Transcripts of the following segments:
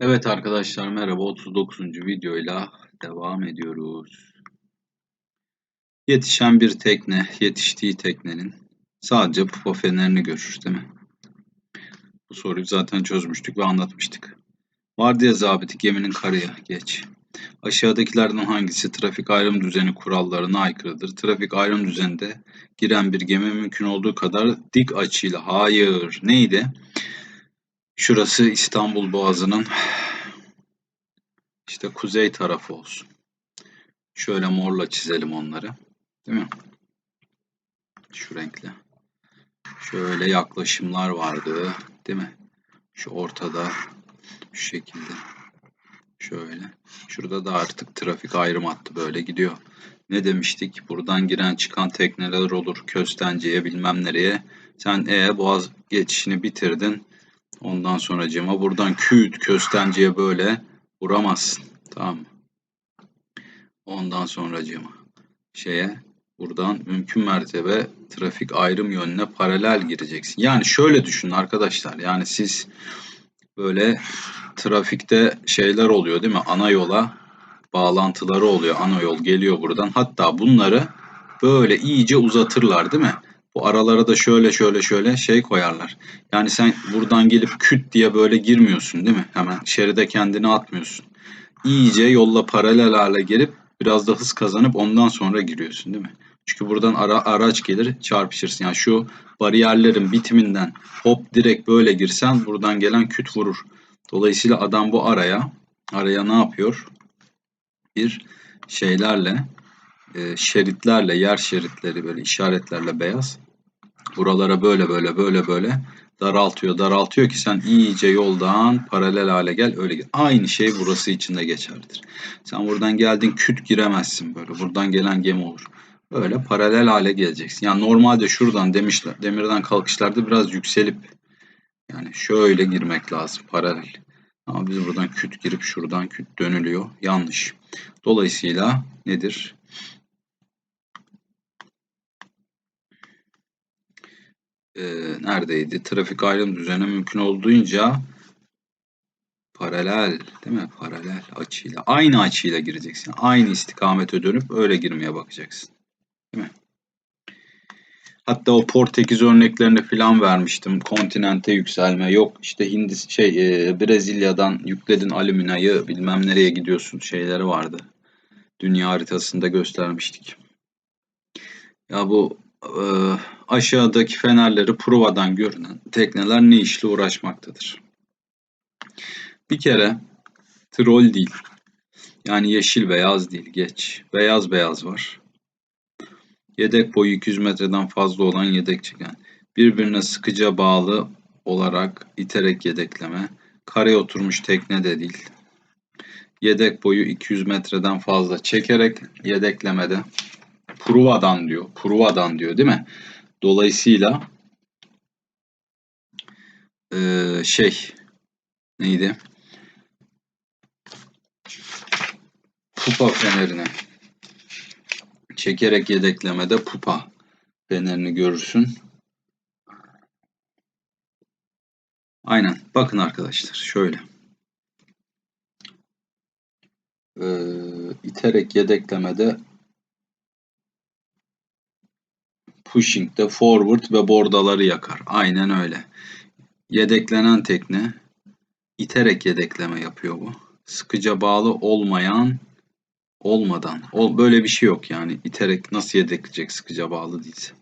Evet arkadaşlar merhaba 39. videoyla devam ediyoruz. Yetişen bir tekne, yetiştiği teknenin sadece pupa fenerini görür değil mi? Bu soruyu zaten çözmüştük ve anlatmıştık. Vardiya zabiti geminin karaya geç. Aşağıdakilerden hangisi trafik ayrım düzeni kurallarına aykırıdır? Trafik ayrım düzeninde giren bir gemi mümkün olduğu kadar dik açıyla. Hayır. Neydi? Şurası İstanbul Boğazı'nın işte kuzey tarafı olsun. Şöyle morla çizelim onları. Değil mi? Şu renkle. Şöyle yaklaşımlar vardı. Değil mi? Şu ortada şu şekilde. Şöyle. Şurada da artık trafik ayrım hattı böyle gidiyor. Ne demiştik? Buradan giren çıkan tekneler olur. Köstence'ye bilmem nereye. Sen e boğaz geçişini bitirdin. Ondan sonra cema buradan küt köstenceye böyle vuramazsın. Tamam mı? Ondan sonra cema şeye buradan mümkün mertebe trafik ayrım yönüne paralel gireceksin. Yani şöyle düşünün arkadaşlar. Yani siz böyle trafikte şeyler oluyor değil mi? Ana yola bağlantıları oluyor. Ana yol geliyor buradan. Hatta bunları böyle iyice uzatırlar değil mi? Bu aralara da şöyle şöyle şöyle şey koyarlar. Yani sen buradan gelip küt diye böyle girmiyorsun değil mi? Hemen şeride kendini atmıyorsun. İyice yolla paralel hale gelip biraz da hız kazanıp ondan sonra giriyorsun değil mi? Çünkü buradan ara, araç gelir çarpışırsın. Yani şu bariyerlerin bitiminden hop direkt böyle girsen buradan gelen küt vurur. Dolayısıyla adam bu araya araya ne yapıyor? Bir şeylerle e, şeritlerle yer şeritleri böyle işaretlerle beyaz buralara böyle böyle böyle böyle daraltıyor daraltıyor ki sen iyice yoldan paralel hale gel öyle git. Aynı şey burası için de geçerlidir. Sen buradan geldin küt giremezsin böyle. Buradan gelen gemi olur. Böyle paralel hale geleceksin. Yani normalde şuradan demişler demirden kalkışlarda biraz yükselip yani şöyle girmek lazım paralel. Ama biz buradan küt girip şuradan küt dönülüyor. Yanlış. Dolayısıyla nedir? E, neredeydi? Trafik ayrım düzeni mümkün olduğunca paralel değil mi? Paralel açıyla. Aynı açıyla gireceksin. Aynı istikamete dönüp öyle girmeye bakacaksın. Değil mi? Hatta o Portekiz örneklerini falan vermiştim. Kontinente yükselme. Yok işte Hindis şey e, Brezilya'dan yükledin alüminyayı bilmem nereye gidiyorsun şeyleri vardı. Dünya haritasında göstermiştik. Ya bu e, aşağıdaki fenerleri provadan görünen tekneler ne işle uğraşmaktadır? Bir kere troll değil. Yani yeşil beyaz değil geç. Beyaz beyaz var. Yedek boyu 200 metreden fazla olan yedek çeken. Birbirine sıkıca bağlı olarak iterek yedekleme. Kareye oturmuş tekne de değil. Yedek boyu 200 metreden fazla çekerek yedeklemede. Pruvadan diyor. Pruvadan diyor değil mi? Dolayısıyla ee, şey neydi? Pupa fenerine çekerek yedeklemede pupa fenerini görürsün. Aynen. Bakın arkadaşlar şöyle. Ee, iterek yedeklemede pushing de forward ve bordaları yakar. Aynen öyle. Yedeklenen tekne iterek yedekleme yapıyor bu. Sıkıca bağlı olmayan olmadan. Böyle bir şey yok yani. iterek nasıl yedekleyecek sıkıca bağlı değilse.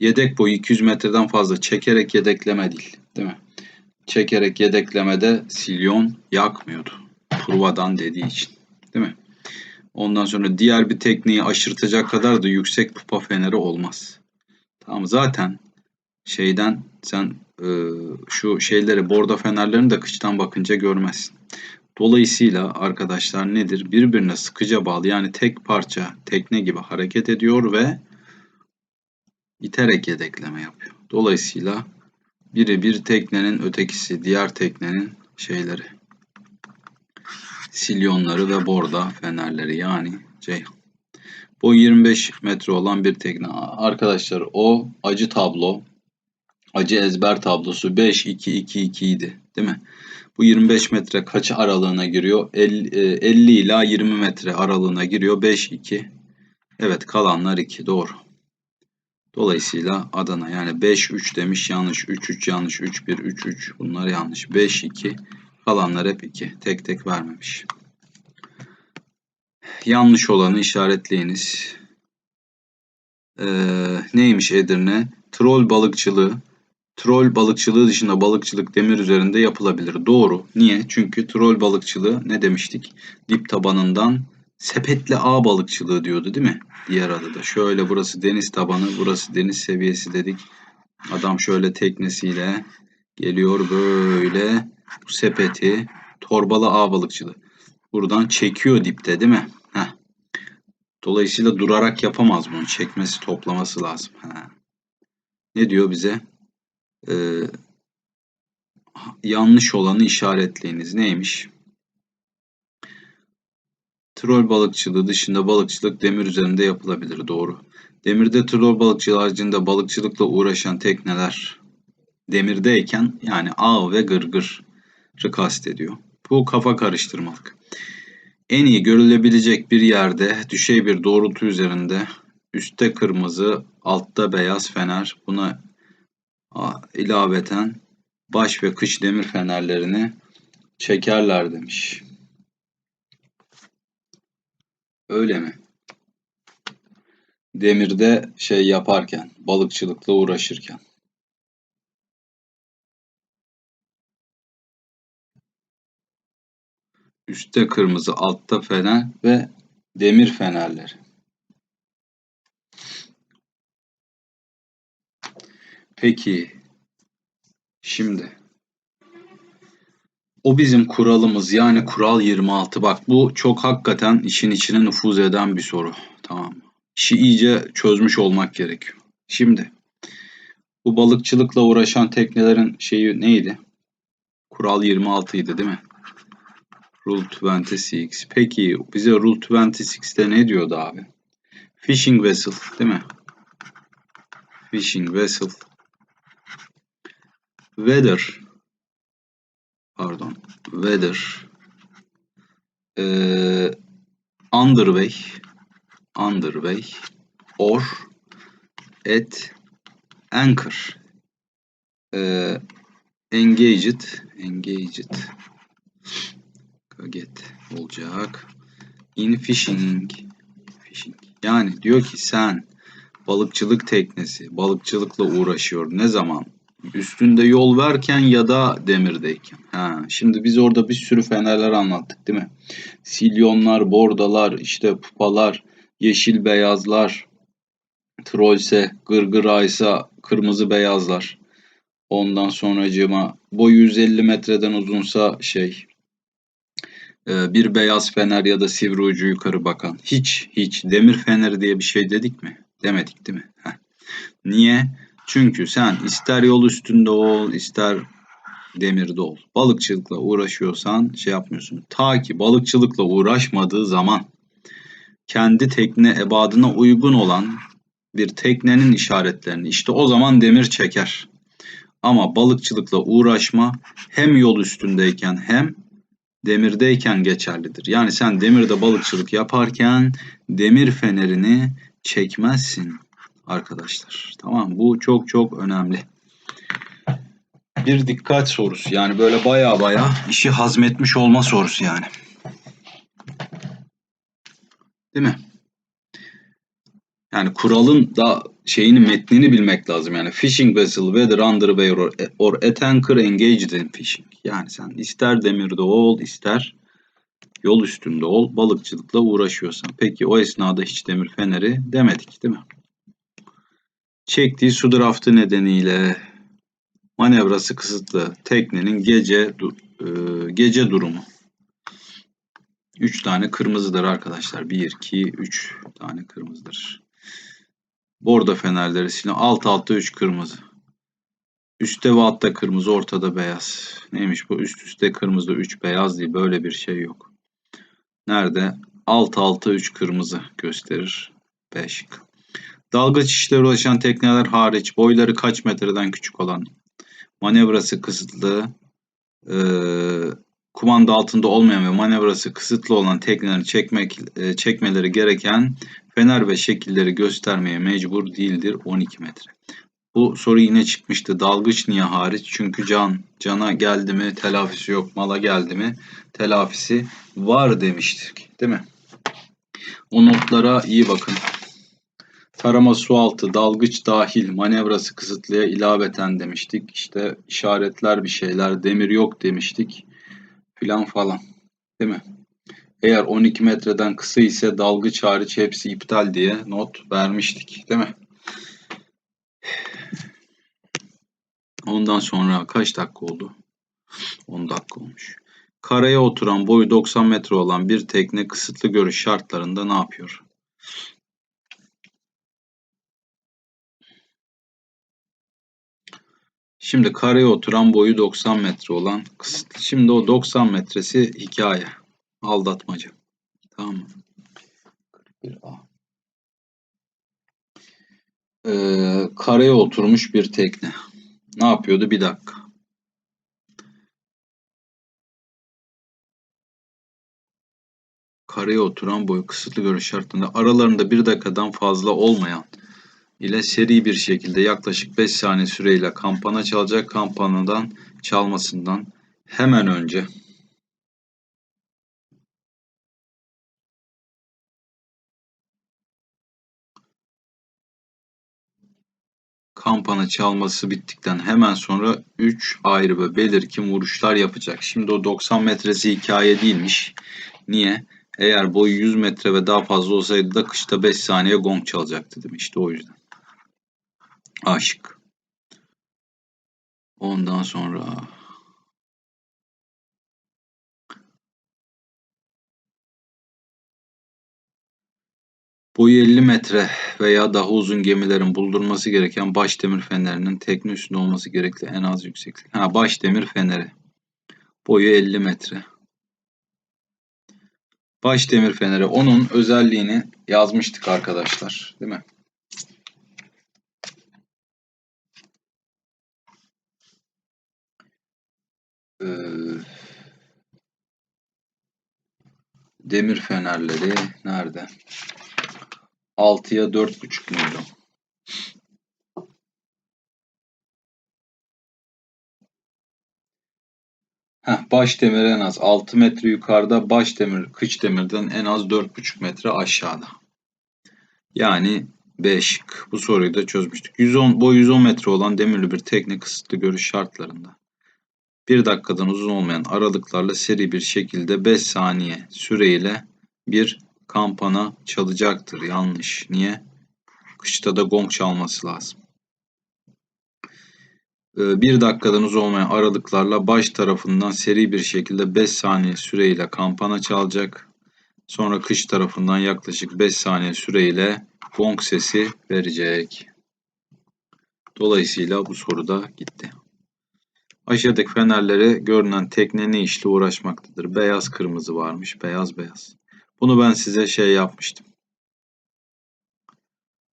Yedek boyu 200 metreden fazla çekerek yedekleme değil. Değil mi? Çekerek yedeklemede silyon yakmıyordu. Turvadan dediği için. Değil mi? Ondan sonra diğer bir tekniği aşırtacak kadar da yüksek pupa feneri olmaz. Tamam zaten şeyden sen e, şu şeyleri borda fenerlerini de kıçtan bakınca görmezsin. Dolayısıyla arkadaşlar nedir? Birbirine sıkıca bağlı yani tek parça tekne gibi hareket ediyor ve iterek yedekleme yapıyor. Dolayısıyla biri bir teknenin ötekisi diğer teknenin şeyleri silyonları ve borda fenerleri yani Ceyhan. Bu 25 metre olan bir tekne. Arkadaşlar o acı tablo Acı ezber tablosu 5 2 2 2 idi, değil mi? Bu 25 metre kaç aralığına giriyor? 50, 50 ila 20 metre aralığına giriyor. 5 2. Evet, kalanlar 2 doğru. Dolayısıyla Adana yani 5 3 demiş yanlış. 3 3 yanlış. 3 1 3 3 bunlar yanlış. 5 2 kalanlar hep 2. Tek tek vermemiş. Yanlış olanı işaretleyiniz. Ee, neymiş Edirne? Troll balıkçılığı. Troll balıkçılığı dışında balıkçılık demir üzerinde yapılabilir. Doğru. Niye? Çünkü troll balıkçılığı ne demiştik? Dip tabanından sepetli ağ balıkçılığı diyordu değil mi? Diğer adı da. Şöyle burası deniz tabanı, burası deniz seviyesi dedik. Adam şöyle teknesiyle geliyor böyle bu sepeti torbalı ağ balıkçılığı. Buradan çekiyor dipte değil mi? Heh. Dolayısıyla durarak yapamaz bunu. Çekmesi, toplaması lazım. Ha. Ne diyor bize? Ee, yanlış olanı işaretleyiniz. Neymiş? Troll balıkçılığı dışında balıkçılık demir üzerinde yapılabilir. Doğru. Demirde troll balıkçılığı haricinde balıkçılıkla uğraşan tekneler demirdeyken yani ağ ve gırgırı kastediyor. Bu kafa karıştırmalık. En iyi görülebilecek bir yerde düşey bir doğrultu üzerinde üstte kırmızı, altta beyaz fener. Buna ilaveten baş ve kış demir fenerlerini çekerler demiş. Öyle mi? Demirde şey yaparken, balıkçılıkla uğraşırken. Üstte kırmızı, altta fener ve demir fenerleri. Peki, şimdi o bizim kuralımız yani kural 26. Bak bu çok hakikaten işin içine nüfuz eden bir soru. Tamam? İşi iyice çözmüş olmak gerekiyor. Şimdi bu balıkçılıkla uğraşan teknelerin şeyi neydi? Kural 26 idi değil mi? Rule 26. Peki bize Rule 26'de ne diyordu abi? Fishing vessel değil mi? Fishing vessel. Weather. Pardon. Weather. Ee, underway. Underway. Or. At. Anchor. Ee, engaged. Engaged get olacak. In fishing. Fishing. Yani diyor ki sen balıkçılık teknesi, balıkçılıkla uğraşıyor. Ne zaman? Üstünde yol verken ya da demirdeyken. Ha, şimdi biz orada bir sürü fenerler anlattık değil mi? Silyonlar, bordalar, işte pupalar, yeşil beyazlar, trolse, gırgıraysa kırmızı beyazlar. Ondan sonracığıma boyu 150 metreden uzunsa şey bir beyaz fener ya da sivri ucu yukarı bakan. Hiç, hiç demir feneri diye bir şey dedik mi? Demedik değil mi? Heh. Niye? Çünkü sen ister yol üstünde ol, ister demirde ol. Balıkçılıkla uğraşıyorsan şey yapmıyorsun. Ta ki balıkçılıkla uğraşmadığı zaman kendi tekne ebadına uygun olan bir teknenin işaretlerini işte o zaman demir çeker. Ama balıkçılıkla uğraşma hem yol üstündeyken hem demirdeyken geçerlidir. Yani sen demirde balıkçılık yaparken demir fenerini çekmezsin arkadaşlar. Tamam bu çok çok önemli. Bir dikkat sorusu yani böyle baya baya işi hazmetmiş olma sorusu yani. Değil mi? Yani kuralın da şeyini metnini bilmek lazım. Yani fishing vessel whether underway or, or at anchor engaged in fishing. Yani sen ister demirde ol ister yol üstünde ol balıkçılıkla uğraşıyorsan. Peki o esnada hiç demir feneri demedik değil mi? Çektiği su draftı nedeniyle manevrası kısıtlı teknenin gece e, gece durumu. 3 tane kırmızıdır arkadaşlar. 1, 2, 3 tane kırmızıdır. Bordo fenerleri silah. Alt altta 3 kırmızı. Üste ve altta kırmızı, ortada beyaz. Neymiş bu? Üst üste kırmızı, 3 beyaz değil. Böyle bir şey yok. Nerede? Alt alta 3 kırmızı gösterir. 5. Dalgıç işlere ulaşan tekneler hariç boyları kaç metreden küçük olan, manevrası kısıtlı, e, kumanda altında olmayan ve manevrası kısıtlı olan tekneleri çekmek e, çekmeleri gereken fener ve şekilleri göstermeye mecbur değildir 12 metre. Bu soru yine çıkmıştı. Dalgıç niye hariç? Çünkü can, cana geldi mi telafisi yok, mala geldi mi telafisi var demiştik. Değil mi? O notlara iyi bakın. Tarama su altı, dalgıç dahil, manevrası kısıtlıya ilaveten demiştik. İşte işaretler bir şeyler, demir yok demiştik. Filan falan. Değil mi? Eğer 12 metreden kısa ise dalgıç hariç hepsi iptal diye not vermiştik. Değil mi? Ondan sonra kaç dakika oldu? 10 dakika olmuş. Karaya oturan boyu 90 metre olan bir tekne kısıtlı görüş şartlarında ne yapıyor? Şimdi karaya oturan boyu 90 metre olan kısıtlı. Şimdi o 90 metresi hikaye. Aldatmaca. Tamam mı? 41A. Ee, karaya oturmuş bir tekne. Ne yapıyordu? Bir dakika. Karaya oturan boyu kısıtlı görüş şartında aralarında bir dakikadan fazla olmayan ile seri bir şekilde yaklaşık 5 saniye süreyle kampana çalacak kampanadan çalmasından hemen önce kampana çalması bittikten hemen sonra 3 ayrı ve belirgin vuruşlar yapacak. Şimdi o 90 metresi hikaye değilmiş. Niye? Eğer boyu 100 metre ve daha fazla olsaydı da kışta 5 saniye gong çalacaktı dedim. İşte o yüzden. Aşık. Ondan sonra Boyu 50 metre veya daha uzun gemilerin bulundurması gereken baş demir fenerinin tekne üstünde olması gerekli en az yükseklik. Ha baş demir feneri. Boyu 50 metre. Baş demir feneri. Onun özelliğini yazmıştık arkadaşlar. Değil mi? Ee, demir fenerleri nerede? 6'ya 4,5 muydu? Heh, baş demir en az 6 metre yukarıda, baş demir kıç demirden en az 4,5 metre aşağıda. Yani B. Bu soruyu da çözmüştük. 110, boy 110 metre olan demirli bir tekne kısıtlı görüş şartlarında. 1 dakikadan uzun olmayan aralıklarla seri bir şekilde 5 saniye süreyle bir kampana çalacaktır. Yanlış. Niye? Kışta da gong çalması lazım. Ee, bir dakikadan uzun olmayan aralıklarla baş tarafından seri bir şekilde 5 saniye süreyle kampana çalacak. Sonra kış tarafından yaklaşık 5 saniye süreyle gong sesi verecek. Dolayısıyla bu soru da gitti. Aşağıdaki fenerlere görünen tekne ne işle uğraşmaktadır? Beyaz kırmızı varmış. Beyaz beyaz. Bunu ben size şey yapmıştım.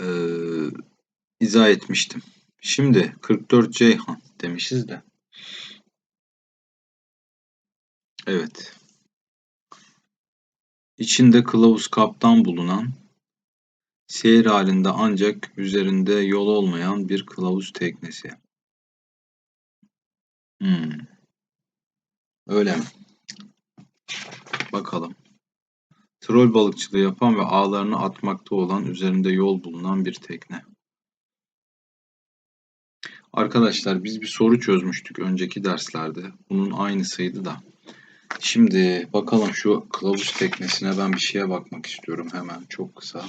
Ee, izah etmiştim. Şimdi 44 Ceyhan demişiz de. Evet. İçinde kılavuz kaptan bulunan, seyir halinde ancak üzerinde yol olmayan bir kılavuz teknesi. Hmm. Öyle mi? Bakalım. Trol balıkçılığı yapan ve ağlarını atmakta olan üzerinde yol bulunan bir tekne. Arkadaşlar biz bir soru çözmüştük önceki derslerde. Bunun aynısıydı da. Şimdi bakalım şu kılavuz teknesine ben bir şeye bakmak istiyorum hemen çok kısa.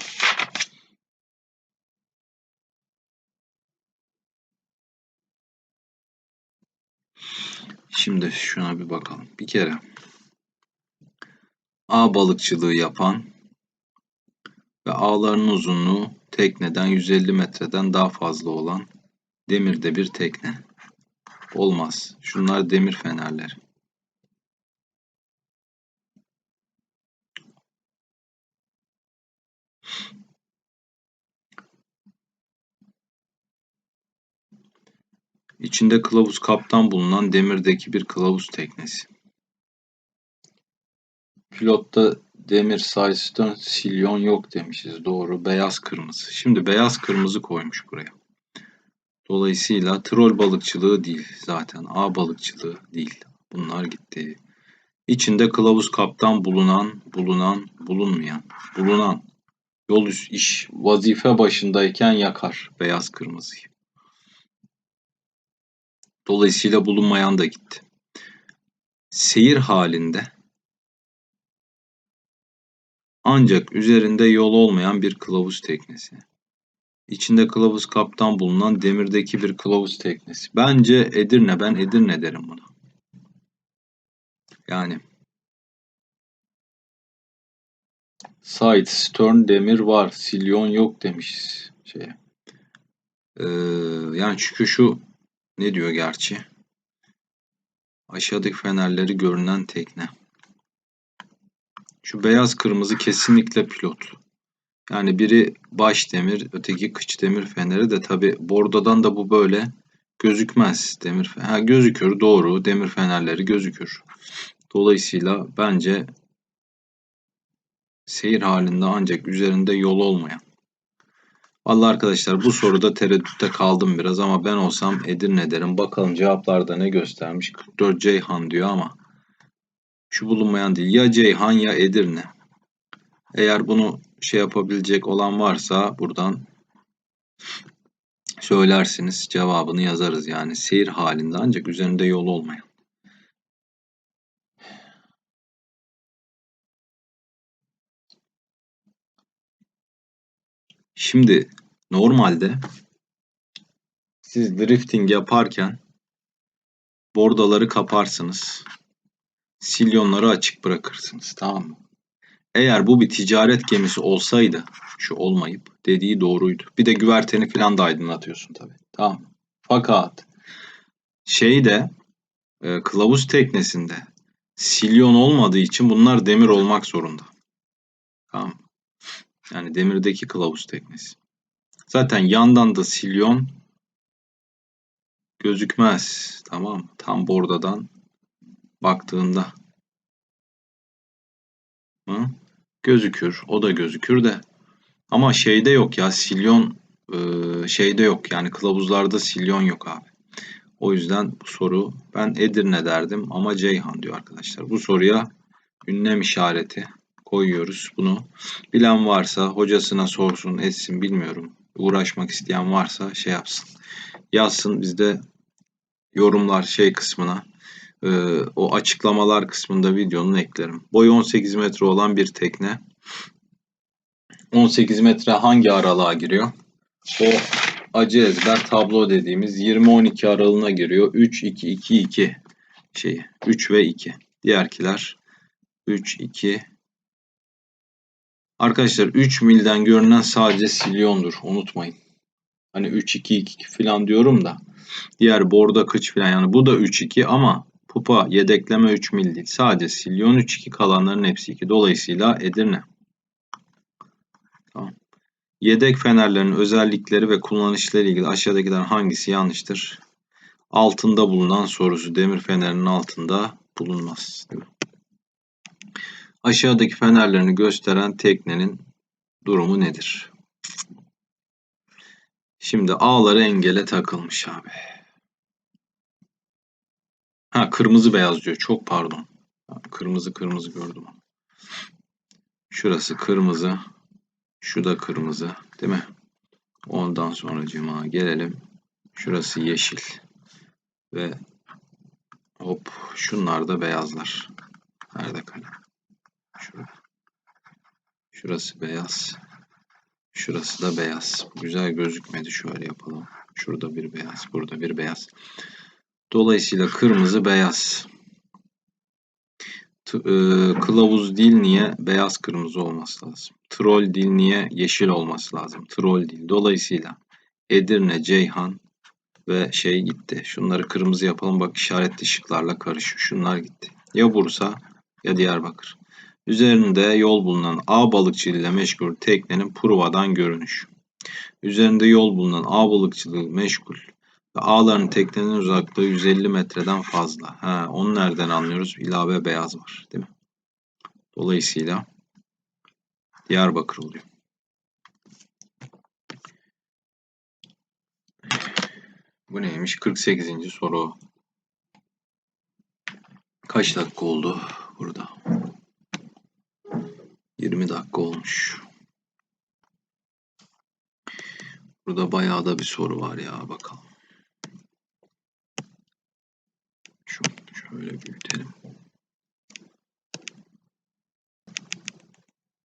Şimdi şuna bir bakalım. Bir kere ağ balıkçılığı yapan ve ağlarının uzunluğu tekneden 150 metreden daha fazla olan demirde bir tekne. Olmaz. Şunlar demir fenerleri. İçinde kılavuz kaptan bulunan demirdeki bir kılavuz teknesi. Pilotta demir Saystön silyon yok demişiz. Doğru. Beyaz kırmızı. Şimdi beyaz kırmızı koymuş buraya. Dolayısıyla trol balıkçılığı değil zaten. A balıkçılığı değil. Bunlar gitti. İçinde kılavuz kaptan bulunan, bulunan, bulunmayan, bulunan. Yol iş vazife başındayken yakar beyaz kırmızıyı. Dolayısıyla bulunmayan da gitti. Seyir halinde ancak üzerinde yol olmayan bir kılavuz teknesi. İçinde kılavuz kaptan bulunan demirdeki bir kılavuz teknesi. Bence Edirne, ben Edirne derim buna. Yani side stern demir var, silyon yok demişiz şeye. Ee, yani çünkü şu ne diyor gerçi? Aşağıdaki fenerleri görünen tekne. Şu beyaz kırmızı kesinlikle pilot. Yani biri baş demir, öteki kıç demir feneri de tabi bordodan da bu böyle gözükmez. Demir ha, gözükür doğru. Demir fenerleri gözükür. Dolayısıyla bence seyir halinde ancak üzerinde yol olmayan. Vallahi arkadaşlar bu soruda tereddütte kaldım biraz ama ben olsam Edirne derim. Bakalım cevaplarda ne göstermiş. 44 Ceyhan diyor ama şu bulunmayan değil. Ya Ceyhan ya Edirne. Eğer bunu şey yapabilecek olan varsa buradan söylersiniz. Cevabını yazarız yani. Seyir halinde ancak üzerinde yol olmayan. Şimdi normalde siz drifting yaparken bordaları kaparsınız. Silyonları açık bırakırsınız. Tamam mı? Eğer bu bir ticaret gemisi olsaydı şu olmayıp dediği doğruydu. Bir de güverteni falan da aydınlatıyorsun tabii. Tamam. Fakat şeyde e, kılavuz teknesinde silyon olmadığı için bunlar demir olmak zorunda. Tamam. Yani demirdeki kılavuz teknesi. Zaten yandan da silyon gözükmez. Tamam. Tam bordadan baktığında. Hı? Gözükür. O da gözükür de. Ama şeyde yok ya silyon e, şeyde yok. Yani kılavuzlarda silyon yok abi. O yüzden bu soru ben Edirne derdim ama Ceyhan diyor arkadaşlar. Bu soruya ünlem işareti koyuyoruz. Bunu bilen varsa hocasına sorsun etsin bilmiyorum. Uğraşmak isteyen varsa şey yapsın. Yazsın bizde yorumlar şey kısmına e, o açıklamalar kısmında videonun eklerim. Boyu 18 metre olan bir tekne. 18 metre hangi aralığa giriyor? O acı ezber tablo dediğimiz 20-12 aralığına giriyor. 3-2-2-2 şeyi. 3 ve 2. Diğerkiler 3, 2, Arkadaşlar 3 milden görünen sadece silyondur. Unutmayın. Hani 3-2-2 falan diyorum da. Diğer borda kıç falan yani bu da 3-2 ama pupa yedekleme 3 mil değil. Sadece silyon 3-2 kalanların hepsi 2. Dolayısıyla Edirne. Tamam. Yedek fenerlerin özellikleri ve kullanışları ilgili aşağıdakilerden hangisi yanlıştır? Altında bulunan sorusu demir fenerinin altında bulunmaz. Değil mi? Aşağıdaki fenerlerini gösteren teknenin durumu nedir? Şimdi ağları engele takılmış abi. Ha kırmızı beyaz diyor. Çok pardon. Kırmızı kırmızı gördüm. Şurası kırmızı. Şu da kırmızı. Değil mi? Ondan sonra cima gelelim. Şurası yeşil. Ve hop şunlar da beyazlar. Nerede kalem? Şurası beyaz. Şurası da beyaz. Güzel gözükmedi. Şöyle yapalım. Şurada bir beyaz. Burada bir beyaz. Dolayısıyla kırmızı beyaz. T e, kılavuz dil niye beyaz kırmızı olması lazım. Troll dil niye yeşil olması lazım. Troll dil. Dolayısıyla Edirne, Ceyhan ve şey gitti. Şunları kırmızı yapalım. Bak işaretli ışıklarla karışıyor. Şunlar gitti. Ya Bursa ya Diyarbakır. Üzerinde yol bulunan A balıkçılığıyla meşgul teknenin Pruva'dan görünüş. Üzerinde yol bulunan A balıkçılığı meşgul Ağların teknenin uzaklığı 150 metreden fazla. Ha, onu nereden anlıyoruz? İlave beyaz var, değil mi? Dolayısıyla Diyarbakır oluyor. Bu neymiş? 48. soru. Kaç dakika oldu burada? 20 dakika olmuş. Burada bayağı da bir soru var ya bakalım. Şu şöyle büyütelim.